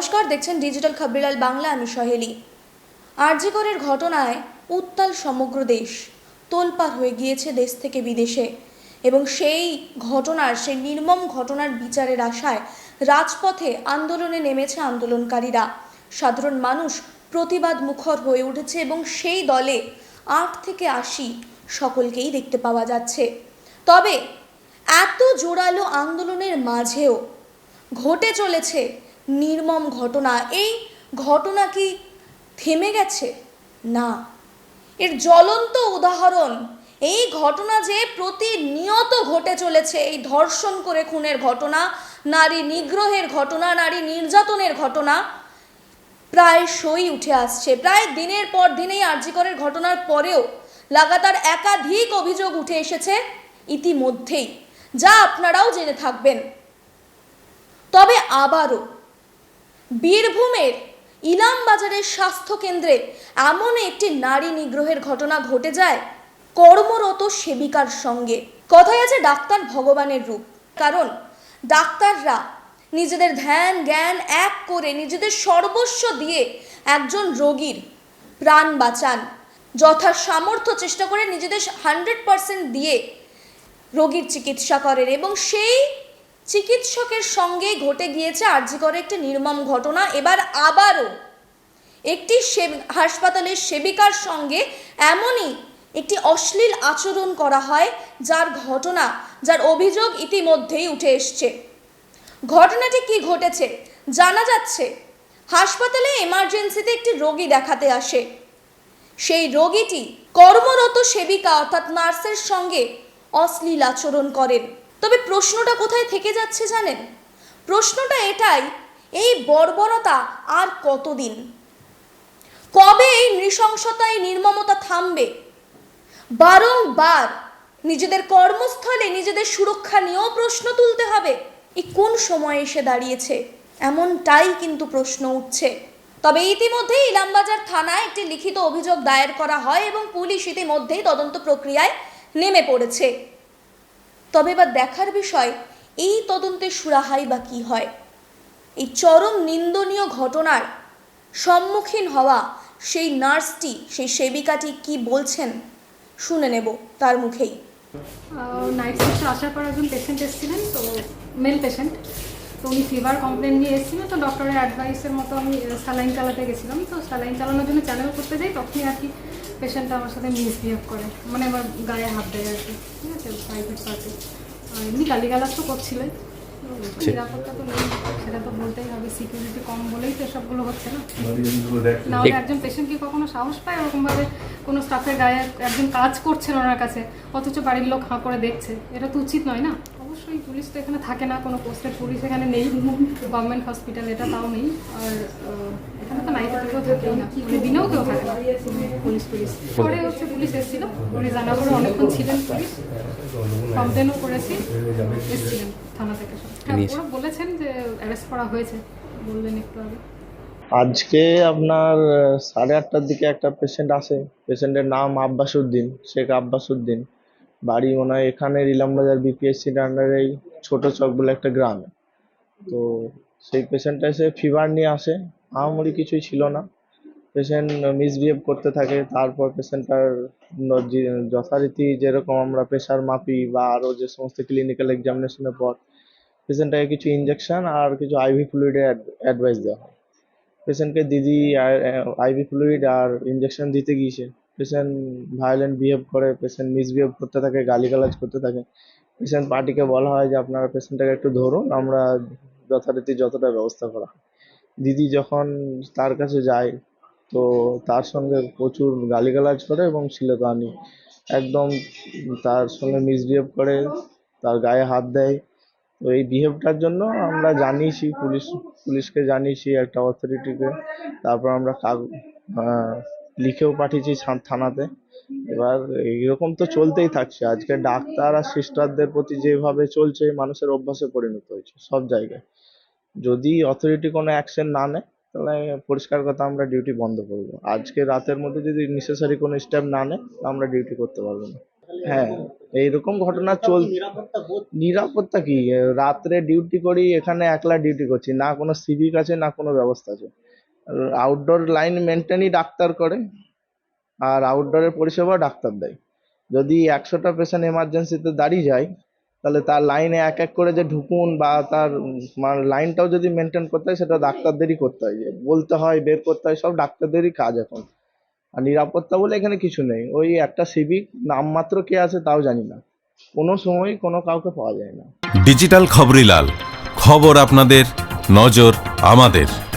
নমস্কার, দেখছেন ডিজিটাল খাবরিলাল বাংলা আমি সহেলি। আরজিকরের ঘটনায় উত্তাল সমগ্র দেশ তোলপাড় হয়ে গিয়েছে দেশ থেকে বিদেশে এবং সেই ঘটনার, সেই নির্মম ঘটনার বিচারের আশায় রাজপথে আন্দোলনে নেমেছে আন্দোলনকারীরা। সাধারণ মানুষ প্রতিবাদ মুখর হয়ে উঠেছে এবং সেই দলে আট থেকে আশি সকলকেই দেখতে পাওয়া যাচ্ছে। তবে এত জোরালো আন্দোলনের মাঝেও ঘটে চলেছে নির্মম ঘটনা। এই ঘটনা কি থেমে গেছে? না। এর জ্বলন্ত উদাহরণ, এই ঘটনা যে প্রতিনিয়ত ঘটে চলেছে, এই ধর্ষণ করে খুনের ঘটনা, নারী নিগ্রহের ঘটনা, নারী নির্যাতনের ঘটনা, প্রায় সই উঠে আসছে। প্রায় দিনের পর দিনেই আর্যিকরের ঘটনার পরেও লাগাতার একাধিক অভিযোগ উঠে এসেছে ইতিমধ্যেই, যা আপনারাও জেনে থাকবেন। তবে আবারও বীরভূমের ইলামবাজারের স্বাস্থ্য কেন্দ্রে এমন একটি নারী নিগ্রহের ঘটনা ঘটে যায় কর্মরত সেবিকার সঙ্গে। কথায় আছে ডাক্তার ভগবানের রূপ। কারণ ডাক্তাররা নিজেদের ধ্যান, জ্ঞান এক করে নিজেদের সর্বস্ব দিয়ে একজন রোগীর প্রাণ বাঁচান। যথা সামর্থ্য চেষ্টা করে নিজেদের হান্ড্রেড পার্সেন্ট দিয়ে রোগীর চিকিৎসা করেন এবং সেই চিকিৎসকের সঙ্গেই ঘটে গিয়েছে আর্যিকরে একটি নির্মম ঘটনা। এবার আবারও একটি হাসপাতালের সেবিকার সঙ্গে এমনই একটি অশ্লীল আচরণ করা হয়, যার ঘটনা, যার অভিযোগ ইতিমধ্যেই উঠে এসছে। ঘটনাটি কি ঘটেছে জানা যাচ্ছে, হাসপাতালে এমার্জেন্সিতে একটি রোগী দেখাতে আসে। সেই রোগীটি কর্মরত সেবিকা অর্থাৎ নার্সের সঙ্গে অশ্লীল আচরণ করেন। তবে প্রশ্নটা কোথায় থেকে যাচ্ছে জানেন? প্রশ্নটা এটাই, এই বর্বরতা আর কতদিন? কবে এই নৃশংসতা এই নির্মমতা থামবে? বারংবার নিজেদের কর্মস্থলে নিজেদের সুরক্ষা নিয়েও প্রশ্ন তুলতে হবে। এই কোন সময় এসে দাঁড়িয়েছে? এমনটাই কিন্তু প্রশ্ন উঠছে। তবে ইতিমধ্যেই ইলামবাজার থানায় একটি লিখিত অভিযোগ দায়ের করা হয় এবং পুলিশ ইতিমধ্যেই তদন্ত প্রক্রিয়ায় নেমে পড়েছে। তবে বা দেখার বিষয়, এই তদন্তে সুরাহাই বা কী হয়? এই চরম নিন্দনীয় ঘটনার সম্মুখীন হওয়া সেই নার্সটি, সেই সেবিকাটি কি বলছেন? শুনে নেব তার মুখেই। নাইট শিফটে আসার পর একজন পেশেন্ট এসেছিলেন, তো মেল পেশেন্ট তো উনি ফিভার কমপ্লেন নিয়ে এসেছিলেন তো ডক্টরের অ্যাডভাইসের মতো আমি স্যালাইন চালাতে গেছিলাম। তো স্যালাইন চালানোর জন্য চ্যানেল করতে যাই তখনই আর কি পেশেন্টটা আমার সাথে মিসবিহেভ করে। মানে আমার গায়ে হাত দেয় আর কি। ঠিক আছে প্রাইভেট পার্টি এমনি গালিগালাজ তো করছিলেন তো নিরাপত্তা তো নেই সেটা তো বলতেই হবে সিকিউরিটি কম বলেই তো এসবগুলো হচ্ছে না। না হলে একজন পেশেন্ট কি কখনো সাহস পায়? ওরকমভাবে কোনো স্টাফের গায়ে একজন কাজ করছেন ওনার কাছে অথচ বাড়ির লোক হাঁ করে দেখছে। এটা তো উচিত নয় না? অবশ্যই পুলিশ তো এখানে থাকে না কোনো পোস্টের পুলিশ এখানে নেই গভর্নমেন্ট হসপিটাল এটা তাও নেই আর এখানে তো নাইটে কেউ থাকেই না মানে দিনেও কেউ থাকে না পুলিশ পুলিশ। পরে হচ্ছে পুলিশ এসেছিল পুলিশ জানা করে অনেকক্ষণ ছিলেন পুলিশ কমপ্লেনও করেছি এসেছিলেন থানা থেকে সব। হ্যাঁ ওরা বলেছেন যে অ্যারেস্ট করা হয়েছে বললেন একটু আগে। আজকে আপনার সাড়ে আটটার দিকে একটা পেশেন্ট আসে পেশেন্টের নাম আব্বাস উদ্দিন শেখ আব্বাস উদ্দিন বাড়ি মনে হয় এখানে ইলামবাজার বিপিএসসির আন্ডারেই ছোট চক বলে একটা গ্রামে। তো সেই পেশেন্টটা এসে ফিভার নিয়ে আসে, আহামরি কিছুই ছিল না। পেশেন্ট মিসবিহেভ করতে থাকে, তারপর পেশেন্টটার যথারীতি যেরকম আমরা প্রেশার মাপি বা আরও যে সমস্ত ক্লিনিক্যাল এক্সামিনেশনের পর পেশেন্টটাকে কিছু ইঞ্জেকশন আর কিছু আইভি ফ্লুইডের অ্যাডভাইস দেওয়া হয়। পেশেন্টকে দিদি আইভি ফ্লুইড আর ইঞ্জেকশন দিতে গিয়েছে। পেশেন্ট ভায়োলেন্ট বিহেভ করে পেশেন্ট মিসবিহেভ করতে থাকে গালিগালাজ করতে থাকে পেশেন্ট পার্টিকে বলা হয় যে আপনারা পেশেন্টটাকে একটু ধরুন আমরা যথারীতি যতটা ব্যবস্থা করা দিদি যখন তার কাছে যায় তো তার সঙ্গে প্রচুর গালিগালাজ করে এবং শ্লীলতাহানি একদম তার সঙ্গে মিসবিহেভ করে তার গায়ে হাত দেয়। তো এই বিহেভটার জন্য আমরা জানিয়েছি পুলিশ পুলিশকে জানিয়েছি একটা অথরিটিকে তারপর আমরা কাগ আহ, লিখেও পাঠিয়েছি থানাতে। এবার এইরকম তো চলতেই থাকছে। আজকে ডাক্তার আর সিস্টারদের প্রতি যেভাবে চলছে মানুষের অভ্যাসে পরিণত হয়েছে সব জায়গায়। যদি অথরিটি কোনো অ্যাকশন না নেয়, তাহলে পরিষ্কার কথা আমরা ডিউটি বন্ধ করব। আজকে রাতের মধ্যে যদি নেসেসারি কোনো স্টেপ না নেয় আমরা ডিউটি করতে পারব না। হ্যাঁ এইরকম ঘটনা চল নিরাপত্তা কি? রাত্রে ডিউটি করি, এখানে একলা ডিউটি করছি। না কোনো সিভিক আছে, না কোনো ব্যবস্থা আছে। আউটডোর লাইন মেনটেনই ডাক্তার করে, আর আউটডোরের পরিষেবা ডাক্তার দেয়। যদি একশোটা পেশেন্ট এমার্জেন্সিতে দাঁড়িয়ে যায়, তাহলে তার লাইনে এক এক করে যে ঢুকুন বা তার মানে লাইনটাও যদি মেনটেন করতে হয়, সেটা ডাক্তারদেরই করতে হয়। বলতে হয়, বের করতে হয়, সব ডাক্তারদেরই কাজ এখন। আর নিরাপত্তা বলে এখানে কিছু নেই। ওই একটা সিভিক নামমাত্র কে আছে তাও জানি না। কোনো সময় কোনো কাউকে পাওয়া যায় না। ডিজিটাল খবরিলাল খবর আপনাদের, নজর আমাদের।